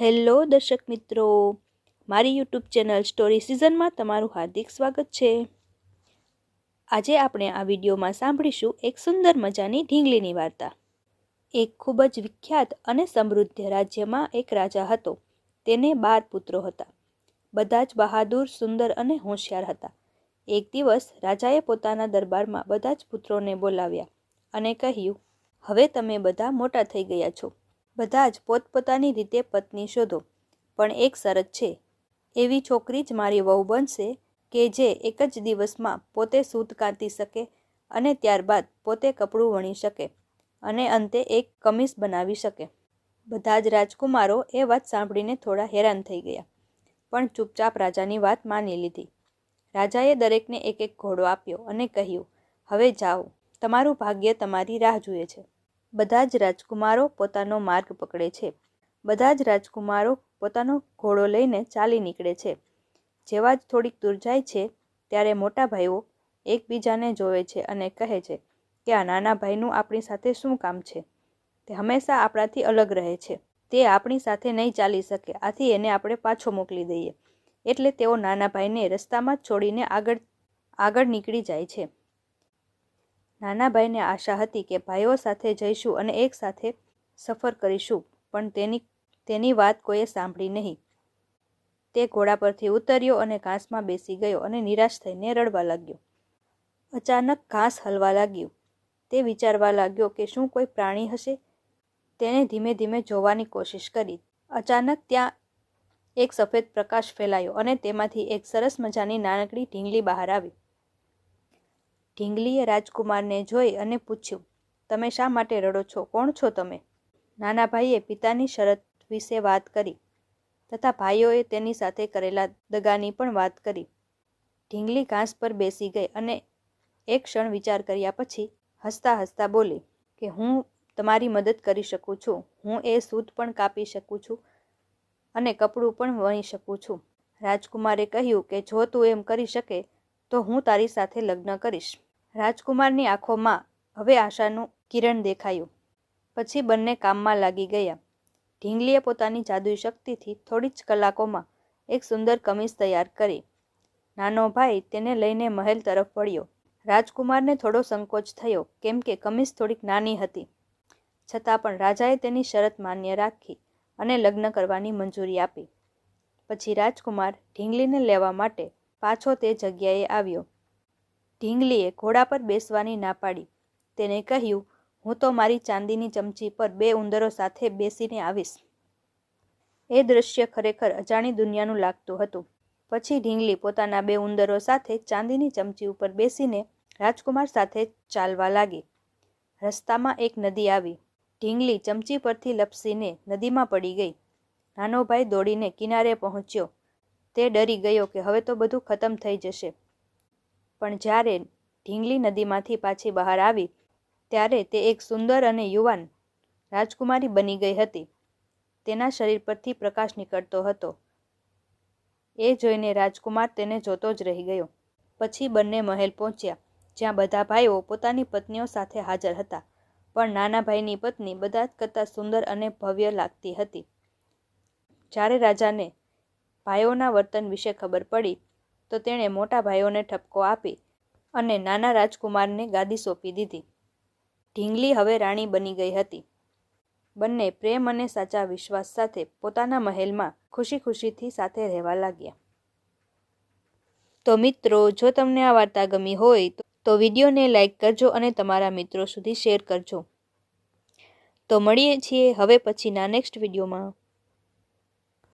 Hello દર્શક મિત્રો, મારી યુટ્યુબ ચેનલ સ્ટોરી સિઝનમાં તમારું હાર્દિક સ્વાગત છે. આજે આપણે આ વિડીયોમાં સાંભળીશું એક સુંદર મજાની ઢીંગલીની વાર્તા. એક ખૂબ જ વિખ્યાત અને સમૃદ્ધ રાજ્યમાં એક રાજા હતો. તેને બાર પુત્રો હતા. બધા જ બહાદુર, સુંદર અને હોશિયાર હતા. એક દિવસ રાજાએ પોતાના દરબારમાં બધા જ પુત્રોને બોલાવ્યા અને કહ્યું, હવે તમે બધા મોટા થઈ ગયા છો. બધા જ પોતપોતાની રીતે પત્ની શોધો. પણ એક શરત છે. એવી છોકરી જ મારી વહુ બનશે કે જે એક જ દિવસમાં પોતે સૂત કાંતી શકે અને ત્યારબાદ પોતે કપડું વણી શકે અને અંતે એક કમીઝ બનાવી શકે. બધા જ રાજકુમારો એ વાત સાંભળીને થોડા હેરાન થઈ ગયા. પણ ચૂપચાપ રાજાની વાત માની લીધી. રાજાએ દરેકને એક એક ઘોડો આપ્યો અને કહ્યું, હવે જાઓ. તમારું ભાગ્ય તમારી રાહ જુએ છે. બધા જ રાજકુમારો પોતાનો માર્ગ પકડે છે. બધા જ રાજકુમારો પોતાનો ઘોડો લઈને ચાલી નીકળે છે. જેવા જ થોડીક દૂર જાય છે, ત્યારે મોટા ભાઈઓ એકબીજાને જોવે છે અને કહે છે કે આ નાના ભાઈનું આપણી સાથે શું કામ છે? તે હંમેશા આપણાથી અલગ રહે છે. તે આપણી સાથે નહીં ચાલી શકે, આથી એને આપણે પાછો મોકલી દઈએ. એટલે તેઓ નાના ભાઈને રસ્તામાં જ છોડીને આગળ આગળ નીકળી જાય છે. નાના ભાઈને આશા હતી કે ભાઈઓ સાથે જઈશું અને એક સાથે સફર કરીશું, પણ તેની તેની વાત કોઈએ સાંભળી નહીં. તે ઘોડા પરથી ઉતર્યો અને ઘાસમાં બેસી ગયો અને નિરાશ થઈને રડવા લાગ્યો. અચાનક ઘાસ હલવા લાગ્યું. તે વિચારવા લાગ્યો કે શું કોઈ પ્રાણી હશે? તેણે ધીમે ધીમે જોવાની કોશિશ કરી. અચાનક ત્યાં એક સફેદ પ્રકાશ ફેલાયો અને તેમાંથી એક સરસ મજાની નાનકડી ઢીંગલી બહાર આવી. ઢીંગલીએ રાજકુમારને જોઈ અને પૂછ્યું, તમે શા માટે રડો છો? કોણ છો તમે? નાના ભાઈએ પિતાની શરત વિશે વાત કરી તથા ભાઈઓએ તેની સાથે કરેલા દગાની પણ વાત કરી. ઢીંગલી ઘાસ પર બેસી ગઈ અને એક ક્ષણ વિચાર કર્યા પછી હસતા હસતા બોલી, કે હું તમારી મદદ કરી શકું છું. હું એ સૂત પણ કાપી શકું છું અને કપડું પણ વણી શકું છું. રાજકુમારે કહ્યું કે જો તું એમ કરી શકે તો હું તારી સાથે લગ્ન કરીશ. રાજકુમારની આંખોમાં હવે આશાનું કિરણ દેખાયું. પછી બંને કામમાં લાગી ગયા. ઢીંગલીએ પોતાની જાદુઈ શક્તિથી થોડી જ કલાકોમાં એક સુંદર કમીઝ તૈયાર કરી. નાનો ભાઈ તેને લઈને મહેલ તરફ વળ્યો. રાજકુમારને થોડો સંકોચ થયો, કેમ કે કમીઝ થોડીક નાની હતી. છતાં પણ રાજાએ તેની શરત માન્ય રાખી અને લગ્ન કરવાની મંજૂરી આપી. પછી રાજકુમાર ઢીંગલીને લેવા માટે પાછો તે જગ્યાએ આવ્યો. ઢીંગલીએ ઘોડા પર બેસવાની ના પાડી. તેને કહ્યું, હું તો મારી ચાંદીની ચમચી પર બે ઉંદરો સાથે બેસીને આવીશ. એ દૃશ્ય ખરેખર અજાણી દુનિયાનું લાગતું હતું. પછી ઢીંગલી પોતાના બે ઉંદરો સાથે ચાંદીની ચમચી ઉપર બેસીને રાજકુમાર સાથે ચાલવા લાગી. રસ્તામાં એક નદી આવી. ઢીંગલી ચમચી પરથી લપસીને નદીમાં પડી ગઈ. નાનો ભાઈ દોડીને કિનારે પહોંચ્યો. તે ડરી ગયો કે હવે તો બધું ખતમ થઈ જશે. પણ જ્યારે ઢીંગલી નદીમાંથી પાછી બહાર આવી, ત્યારે તે એક સુંદર અને યુવાન રાજકુમારી બની ગઈ હતી. તેના શરીર પરથી પ્રકાશ નીકળતો હતો. એ જોઈને રાજકુમાર તેને જોતો જ રહી ગયો. પછી બંને મહેલ પહોંચ્યા, જ્યાં બધા ભાઈઓ પોતાની પત્નીઓ સાથે હાજર હતા. પણ નાના ભાઈની પત્ની બધા જ કરતાં સુંદર અને ભવ્ય લાગતી હતી. જ્યારે રાજાને ભાઈઓના વર્તન વિશે ખબર પડી, તો તેણે મોટા ભાઈઓને ઠપકો આપી અને નાના રાજકુમારને ગાદી સોંપી દીધી. ઢીંગલી હવે રાણી બની ગઈ હતી. બંને પ્રેમ અને સાચા વિશ્વાસ સાથે પોતાના મહેલમાં ખુશી ખુશીથી સાથે રહેવા લાગ્યા. તો મિત્રો, જો તમને આ વાર્તા ગમી હોય, તો વિડીયોને લાઈક કરજો અને તમારા મિત્રો સુધી શેર કરજો. તો મળીએ છીએ હવે પછીના નેક્સ્ટ વિડીયોમાં.